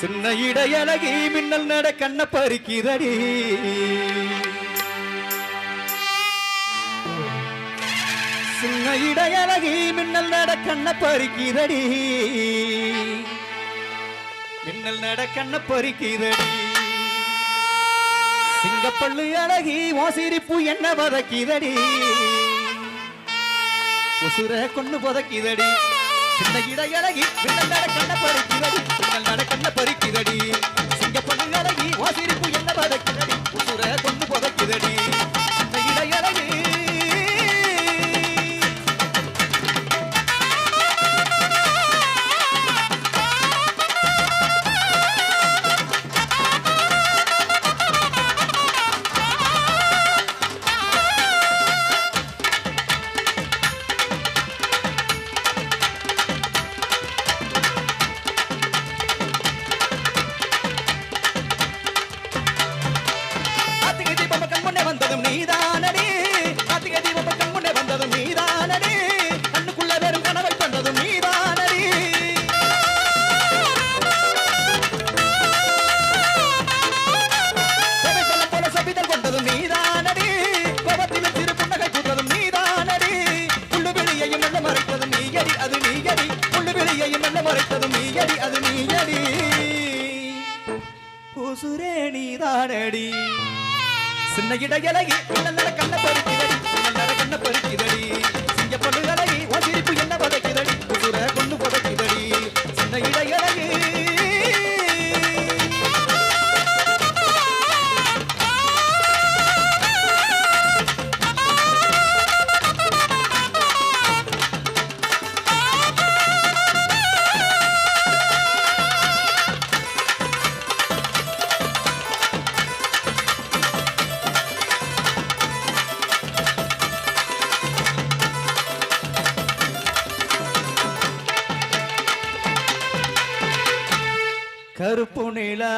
சின்ன இடையழகி மின்னல் நட கண்ண பறிக்கிறடி. சின்ன இடையழகி மின்னல் நட கண்ண பறிக்கிறடி. மின்னல் நட கண்ண பறிக்கிறடி. சிங்கப்பள்ளு அழகி ஓசிரிப்பு என்ன பதக்கிதடி உசுர கொண்டு பதக்கிதடி சின்ன இடையழகி மின்னல் கண்ண பறிக்கிறடி மின்னல் நட கண்ண பறிக்கிறடி. சிங்கப்பள்ளு அழகி ஓசிரிப்பு என்ன பதக்கிறடி உசுர கொண்டு புதக்கிதடி வந்ததும் நீதானடி. அதிக தீபம் கண் முன்னே வந்ததும் நீதானடி. கண்ணுக்குள்ள வெறும் கனவை தந்ததும் நீதானடி. போல சபிதல் கொண்டதும் நீதானடி. கோபத்தில் சிறு புன்னகை பூத்ததும் நீதானடி. புள்ளு விழியையும் மெல்ல மறைத்ததும் நீயடி அது நீயடி. புள்ளு விழியையும் மெல்ல மறைத்ததும் நீயடி அது நீயடி. உசுரே நீதானடி. சின்ன இடையலகி நல்ல கண்ண பறிக்கிறடி நல்ல கண்ண பறிக்கிறடி கருப்பு நிலா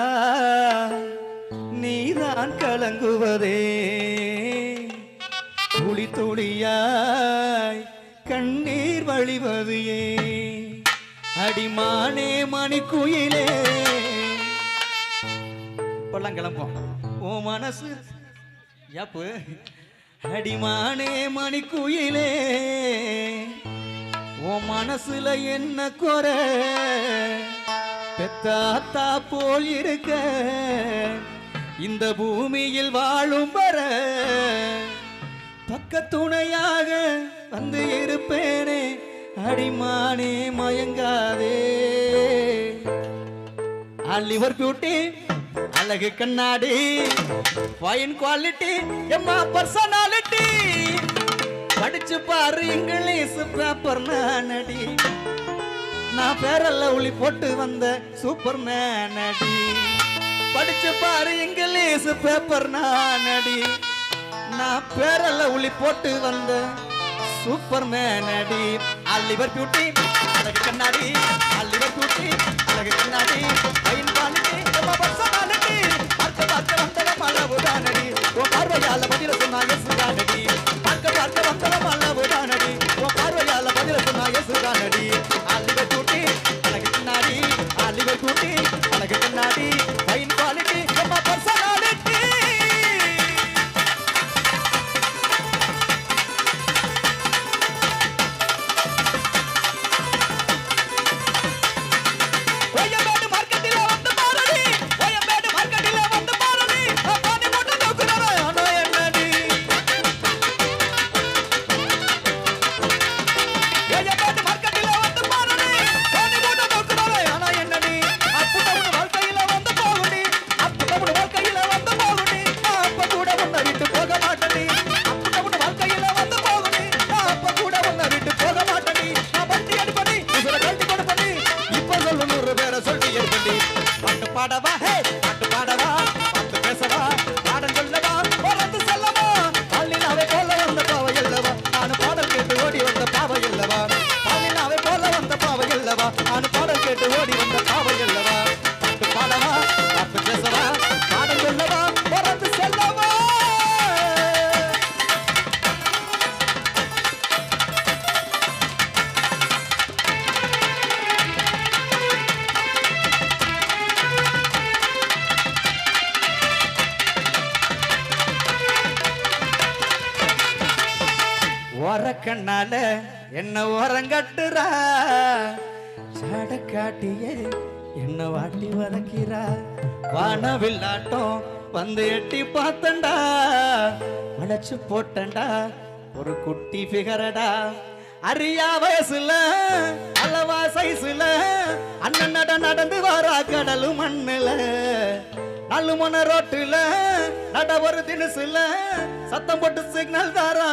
நீதான் கலங்குவதே. துளி துளியாய் கண்ணீர் வழிவது ஏன்? அடிமானே மணிக்குயிலே. இப்பெல்லாம் கிளம்போம் ஓ மனசு யாப்பு? அடிமானே மணிக்குயிலே. ஓ மனசுல என்ன குறை? பெத்தாத்தா போல் இருக்க. இந்த பூமியில் வாழும் வர பக்கத்துணையாக வந்து இருப்பேனே. அடிமானே மயங்காதே. லிவர் பியூட்டி அழகு கண்ணாடி ஃபைன் குவாலிட்டி எம்மா பர்சனாலிட்டி படிச்சு பாரு இங்கிலீஷ் பேப்பர் நான் அடி. நான் பேரல்ல ஒளி போட்டு வந்த சூப்பர் மேனடி படிச்சு பாரு இங்கிலீஷ் பேப்பர் நானடி. நான் பேரல்ல ஒளி போட்டு வந்த சூப்பர் மேனடி அல்லிவர் பியூட்டி அழகு கண்ணாடி அல்லிவர் பியூட்டி அழகு கண்ணாடி. பையன் குவாலிட்டி பார்த்து பர்சனாலிட்டி பார்க்க ஓரக்கண்ணால என்ன ஓரங்கட்டுறா சாட காட்டியே என்ன வாட்டி வதக்கிறா? வானவில்லாட்டம் வந்து எட்டி பார்த்தண்டா? வளைச்சு போட்டண்டா? ஒரு குட்டி ஃபிகரடா அரியா வயசுல அளவா சைஸ்ல அண்ணன் நட நடந்து வாரா கடலு மண்ணுல. நல்லு மன ரோட்டுல நட ஒரு தினசுல சத்தம் போட்டு சிக்னல் தாரா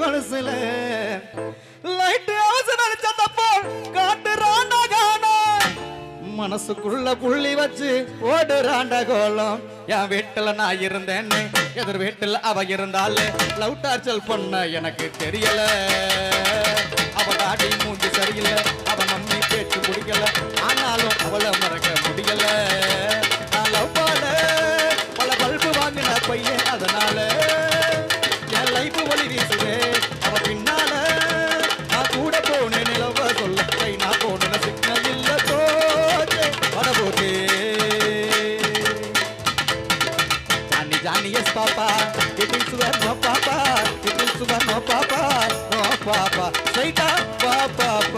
கொலுசுல. லைட் அவசரம் சத்தப்போ காட்டுறாண்டா காண. மனசுக்குள்ள புள்ளி வச்சு ஓடுறாண்ட கோலம். என் வீட்டுல நான் இருந்தேன்னு எதிர் வீட்டுல அவ இருந்தாலே. லவ் டார்ச்சல் பண்ண எனக்கு தெரியல. அவ தாடி மூஞ்சி சரியில்லை அவ மம்மி பேச்சு முடிக்கல ஆனாலும் அவளை மறக்க முடியல. ಜಾನಿಯಸ್ ಪಾಪ ಇಟ್ ಇಸ್ ವರ್ ನೋ ಪಾಪ ಇಟ್ ಇಸ್ ವರ್ ನೋ ಪಾಪ ನೋ ಪಾಪ ಸೈಟ ಪಾಪ